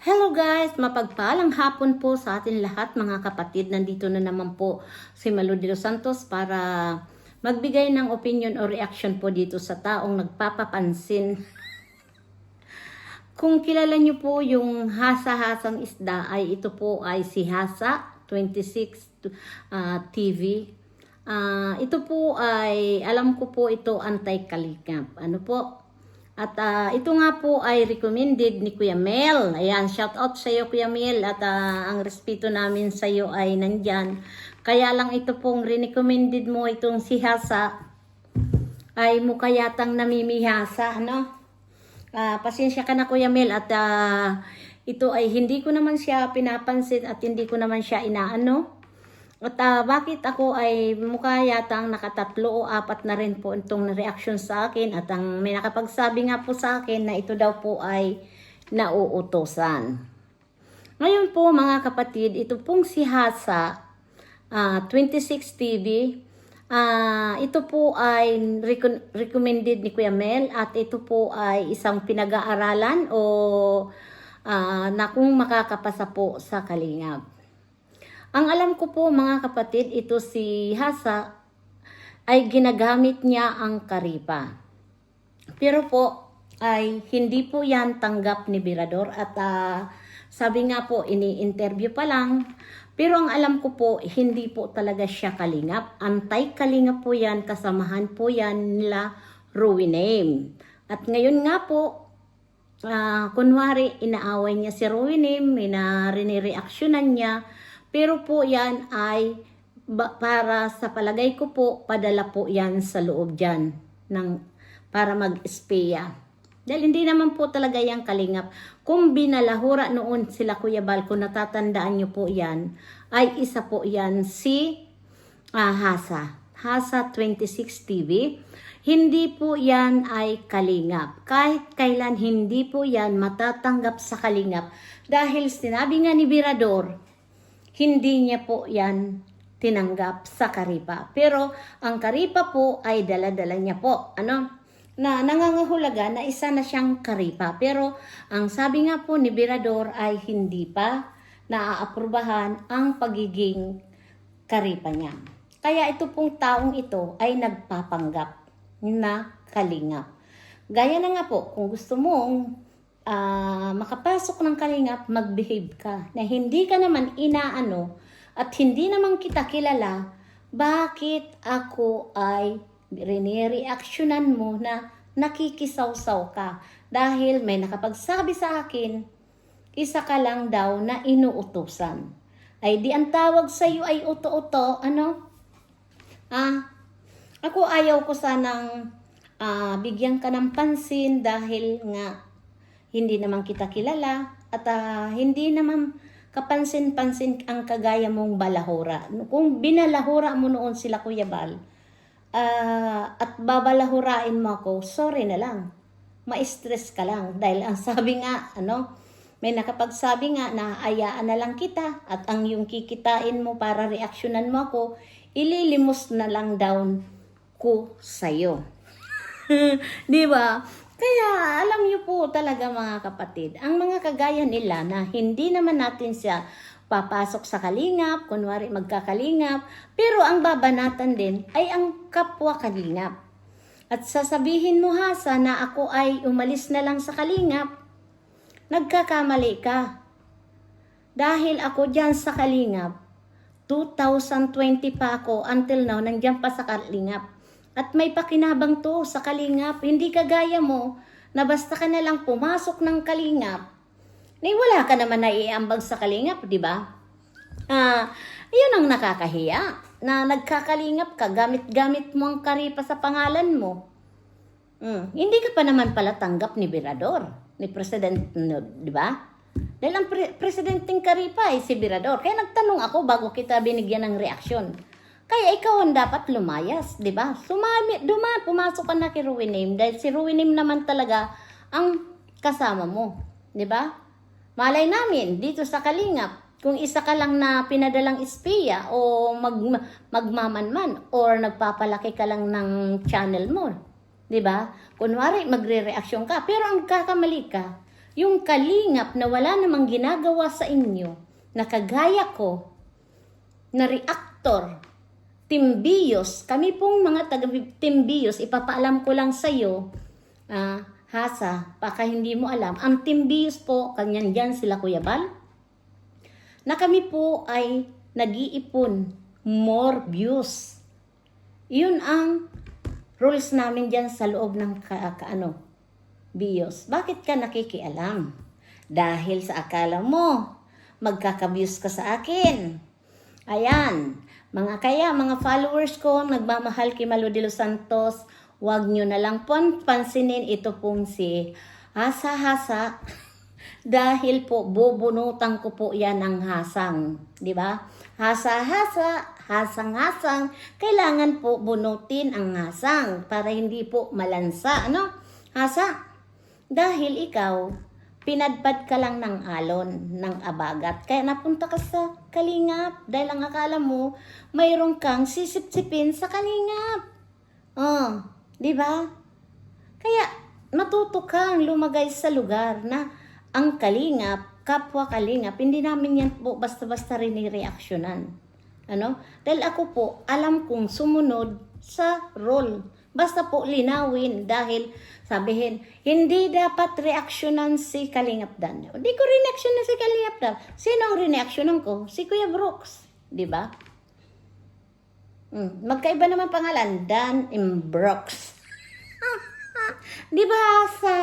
Hello guys! Mapagpalang hapon po sa atin lahat mga kapatid. Nandito na naman po si Malu de los Santos para magbigay ng opinion o reaction po dito sa taong nagpapapansin. Kung kilala niyo po yung hasa-hasang isda ay ito po ay si Hasa 26 ah, TV. Ah, ito po ay alam ko po ito anti-kalikap. Ano po? At ah, ito nga po ay recommended ni Kuya Mel. Ayan, shout out sa iyo Kuya Mel at ah, ang respeto namin sa iyo ay nandyan. Kaya lang ito pong recommended mo itong si Hasa ay mukha yatang namimihasa, ano? Ah, pasensya ka na Kuya Mel at ah, ito ay hindi ko naman siya pinapansin at hindi ko naman siya inaano. At ah, bakit ako ay mukha yata ang nakatatlo o apat na rin po itong reaction sa akin at ang may nakapagsabi nga po sa akin na ito daw po ay nauutosan. Ngayon po mga kapatid, ito pong si Hasa ah, 26 TV. Ah, ito po ay recon- recommended ni Kuya Mel at ito po ay isang pinag-aaralan o ah, na kung makakapasa po sa Kalingap. Ang alam ko po mga kapatid, ito si Hasa ay ginagamit niya ang karipa. Pero po ay hindi po yan tanggap ni Birador at ah, sabi nga po ini-interview pa lang. Pero ang alam ko po, hindi po talaga siya kalingap. Antay-kalingap po yan, kasamahan po yan nila Ruiname. At ngayon nga po, Ah, kunwari, inaaway niya si Ruinim, rinire-reactionan niya. Pero po yan ay para sa palagay ko po, padala po yan sa loob dyan ng, para mag-espeya. Dahil hindi naman po talaga yan kalingap. Kung binalahura noon sila Kuya Bal, kung natatandaan niyo po yan, ay isa po yan si ah, Hasa. Hasa 26 TV. Hindi po yan ay kalingap. Kahit kailan hindi po yan matatanggap sa kalingap. Dahil sinabi nga ni Birador, hindi niya po yan tinanggap sa Karipa. Pero ang Karipa po ay dala-dala niya po. Ano? Na nangangahulaga na isa na siyang Karipa. Pero ang sabi nga po ni Birador ay hindi pa naaaprubahan ang pagiging Karipa niya. Kaya ito pong taong ito ay nagpapanggap na kalingap. Gaya na nga po, kung gusto mong ah, makapasok ng kalingap, mag-behave ka. Na hindi ka naman inaano at hindi naman kita kilala, bakit ako ay rinireactionan mo na nakikisawsaw ka? Dahil may nakapagsabi sa akin, isa ka lang daw na inuutusan. Ay di ang tawag sa iyo ay uto-uto, ano? Ah, ako ayaw ko sanang ah, bigyan ka ng pansin dahil nga hindi naman kita kilala at ah, hindi naman kapansin-pansin ang kagaya mong balahura. Kung binalahura mo noon sila Kuya Bal ah, at babalahurain mo ako, sorry na lang. Ma-stress ka lang dahil ang sabi nga, ano, may nakapagsabi nga na ayaan na lang kita at ang yung kikitain mo para reaksyonan mo ako, ililimos na lang down ko sa'yo. Di ba? Kaya alam niyo po talaga mga kapatid, ang mga kagaya nila na hindi naman natin siya papasok sa kalingap, kunwari magkakalingap, pero ang babanatan din ay ang kapwa kalingap. At sasabihin mo ha, sana ako ay umalis na lang sa kalingap, nagkakamali ka. Dahil ako dyan sa kalingap, 2020 pa ako until now, nandiyan pa sa kalingap. At may pakinabang to sa kalingap. Hindi kagaya mo na basta ka na lang pumasok ng kalingap. Ni wala ka naman naiambag sa kalingap, di ba? Ah, yun ang nakakahiya. Na nagkakalingap ka, gamit-gamit mo ang karipa sa pangalan mo. Mm, hindi ka pa naman pala tanggap ni Birador, ni President, di ba? Dahil ang pre- presidenting karipa ay si Birador. Kaya nagtanong ako bago kita binigyan ng reaksyon. Kaya ikaw ang dapat lumayas, di ba? Sumami, duma, pumasok ka na kay Ruwinim dahil si Ruwinim naman talaga ang kasama mo, di ba? Malay namin, dito sa Kalingap, kung isa ka lang na pinadalang espiya o mag, magmamanman or nagpapalaki ka lang ng channel mo, di ba? Kunwari, magre-reaksyon ka, pero ang kakamali ka, yung kalingap na wala namang ginagawa sa inyo, na kagaya ko, na reactor, Timbiyos, kami pong mga taga Timbiyos, ipapaalam ko lang sa iyo, ah, Hasa, baka hindi mo alam, ang Timbiyos po, kanyan dyan sila Kuya Bal, na kami po ay nag-iipon more views. Yun ang rules namin dyan sa loob ng ka, ka- ano, bios. Bakit ka nakikialam? Dahil sa akala mo, magkakabuse ka sa akin. Ayan, mga kaya, mga followers ko, nagmamahal kay Malo de los Santos, wag nyo na lang pon pansinin ito pong si Hasa Hasa dahil po bubunutan ko po yan ng hasang, di ba? Hasa-hasa, hasang-hasang, kailangan po bunutin ang hasang para hindi po malansa, ano? Hasa, dahil ikaw, pinadpad ka lang ng alon, ng abagat. Kaya napunta ka sa kalingap dahil ang akala mo, mayroon kang sisip-sipin sa kalingap. Oh, di ba? Kaya matuto kang lumagay sa lugar na ang kalingap, kapwa kalingap, hindi namin yan po basta-basta rin reaksyonan. Ano? Dahil ako po, alam kong sumunod sa role. Basta po linawin dahil sabihin, hindi dapat reaksyonan si Kalingap Dan. Hindi ko reaksyonan si Kalingap Dan. Sino ang reaksyonan ko? Si Kuya Brooks. Di ba? Mm, magkaiba naman pangalan, Dan and Brooks. Di ba sa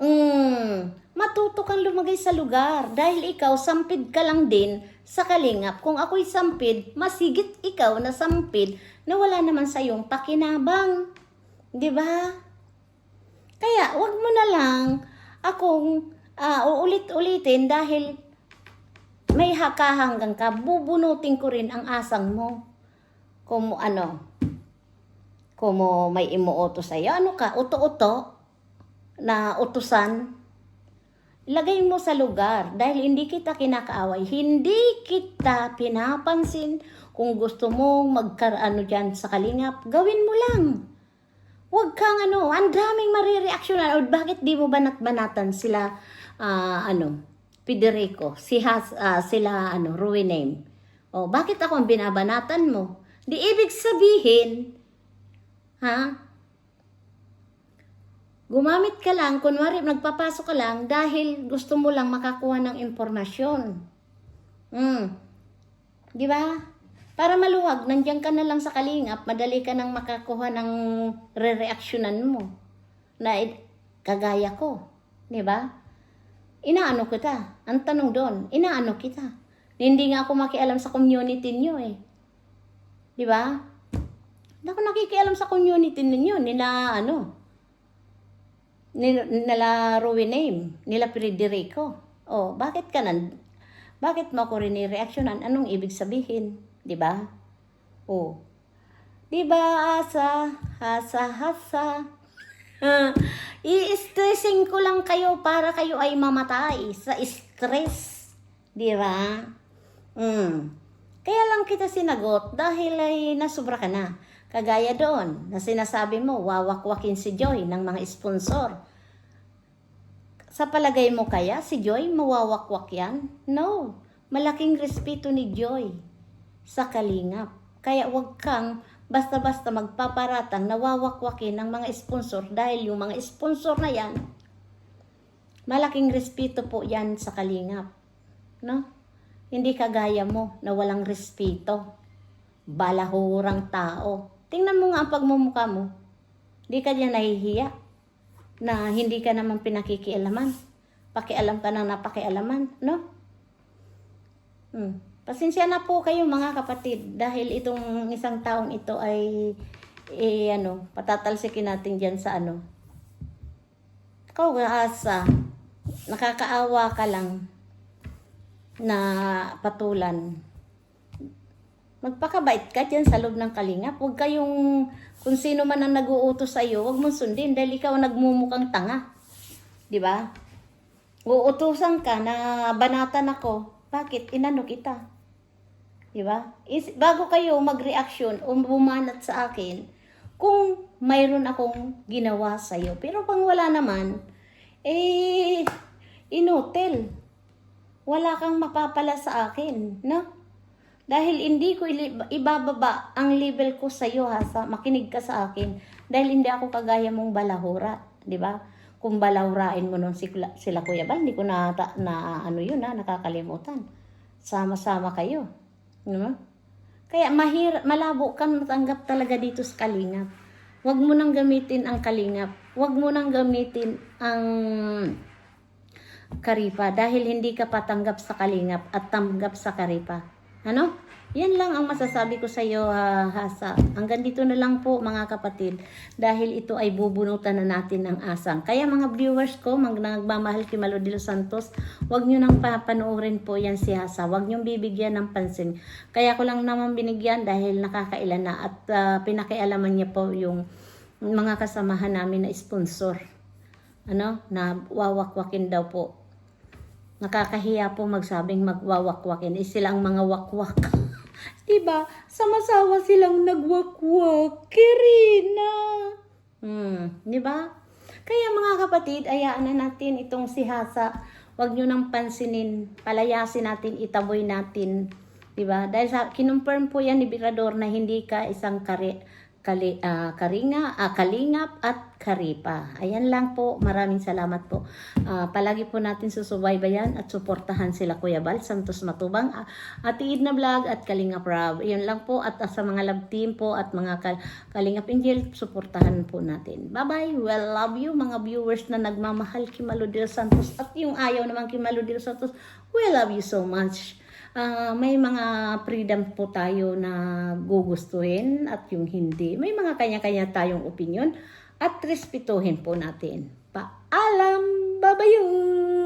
mm, matuto kang lumagay sa lugar dahil ikaw sampid ka lang din sa kalingap. Kung ako'y sampid, masigit ikaw na sampid na wala naman sa iyong pakinabang. Di ba? Kaya wag mo na lang akong ah, uulit-ulitin dahil may hakahanggang ka, bubunutin ko rin ang asang mo. Kung ano, kung may imuoto sa'yo, ano ka, uto-uto, na utusan, ilagay mo sa lugar dahil hindi kita kinakaaway, hindi kita pinapansin kung gusto mong magkarano dyan sa kalingap, gawin mo lang. Huwag kang ano, ang daming marireaksyonan. O bakit di mo banat-banatan sila, ah, ano, Federico, si Has, ah, sila, ano, Ruiname. O, bakit ako ang binabanatan mo? Di ibig sabihin, ha? Gumamit ka lang, kunwari nagpapasok ka lang dahil gusto mo lang makakuha ng impormasyon. Hmm. Di ba? Para maluwag, nandiyan ka na lang sa kalingap, madali ka nang makakuha ng re-reaksyonan mo. Na kagaya ko. Di ba? Inaano kita. Ang tanong doon, inaano kita. Hindi nga ako makialam sa community niyo eh. Di ba? Hindi ako nakikialam sa community ninyo. Nila ano, nila, nila Ruin name, nila Federico. Oh, bakit ka nan? Bakit mo ako rin reaksyonan? Anong ibig sabihin? 'Di ba? Oh. 'Di ba asa, hasa, hasa. I-stressing ko lang kayo para kayo ay mamatay sa stress. 'Di ba? Mm. Kaya lang kita sinagot dahil ay nasubra ka na. Kagaya doon na sinasabi mo, wawakwakin si Joy ng mga sponsor. Sa palagay mo kaya si Joy mawawakwak yan? No. Malaking respeto ni Joy sa kalingap. Kaya wag kang basta-basta magpaparatang nawawakwakin ng mga sponsor dahil yung mga sponsor na yan, malaking respeto po yan sa kalingap. No? Hindi kagaya mo na walang respeto. Balahurang tao. Tingnan mo nga ang pagmumukha mo. Hindi ka diyan nahihiya na hindi ka naman pinakikialaman. Pakialam ka nang napakialaman, no? Hmm. Pasensya na po kayo mga kapatid dahil itong isang taong ito ay eh, ano, patatalsikin natin diyan sa ano. Ikaw asa, nakakaawa ka lang na patulan. Magpakabait ka dyan sa loob ng kalingap. Huwag kayong, kung sino man ang nag-uutos sa iyo, huwag mong sundin dahil ikaw ang nagmumukhang tanga. Di ba? Uutusan ka na banatan ako. Bakit? Inano kita. Di ba? Is, bago kayo mag-reaction o bumanat sa akin, kung mayroon akong ginawa sa iyo. Pero pang wala naman, eh, inutil. Wala kang mapapala sa akin, no? Dahil hindi ko ibababa ang level ko sa iyo ha, sa makinig ka sa akin. Dahil hindi ako kagaya mong balahura, di ba? Kung balahurain mo nun sila, sila Kuya Bal, hindi ko na, na ano yun ha, nakakalimutan. Sama-sama kayo. No? Kaya mahir, malabo kang matanggap talaga dito sa kalingap. Huwag mo nang gamitin ang kalingap. Huwag mo nang gamitin ang karipa dahil hindi ka patanggap sa kalingap at tanggap sa karipa. Ano? Yan lang ang masasabi ko sa iyo, ha, Hasa. Hanggang dito na lang po, mga kapatid. Dahil ito ay bubunutan na natin ng asang. Kaya mga viewers ko, mag nagmamahal kay Malo de los Santos, huwag nyo nang papanoorin po yan si Hasa. Huwag nyo bibigyan ng pansin. Kaya ko lang naman binigyan dahil nakakailan na at ah, pinakialaman niya po yung mga kasamahan namin na sponsor. Ano? Na wawakwakin daw po. Nakakahiya po magsabing magwawakwakin. Eh, sila ang mga wakwak. diba? Sama-sawa silang nagwakwak. Kirina. Hmm, diba? Kaya mga kapatid, ayaan na natin itong si Hasa. Huwag nyo nang pansinin. Palayasin natin, itaboy natin. Diba? Dahil sa, kinonfirm po yan ni Birador na hindi ka isang kari, kali, ah, karinga, ah, kalingap at karipa. Ayan lang po. Maraming salamat po. Ah, palagi po natin susubaybayan at suportahan sila Kuya Bal, Santos Matubang, ah, Ate Idna Vlog at Kalingap Rob. Yun lang po. At ah, sa mga love team po at mga kal- Kalingap Angel, suportahan po natin. Bye-bye. Well, love you mga viewers na nagmamahal kay Malo de los Santos at yung ayaw naman kay Malo de los Santos. We love you so much. Ah, may mga freedom po tayo na gugustuhin at yung hindi. May mga kanya-kanya tayong opinion at respetuhin po natin. Paalam! Babayong!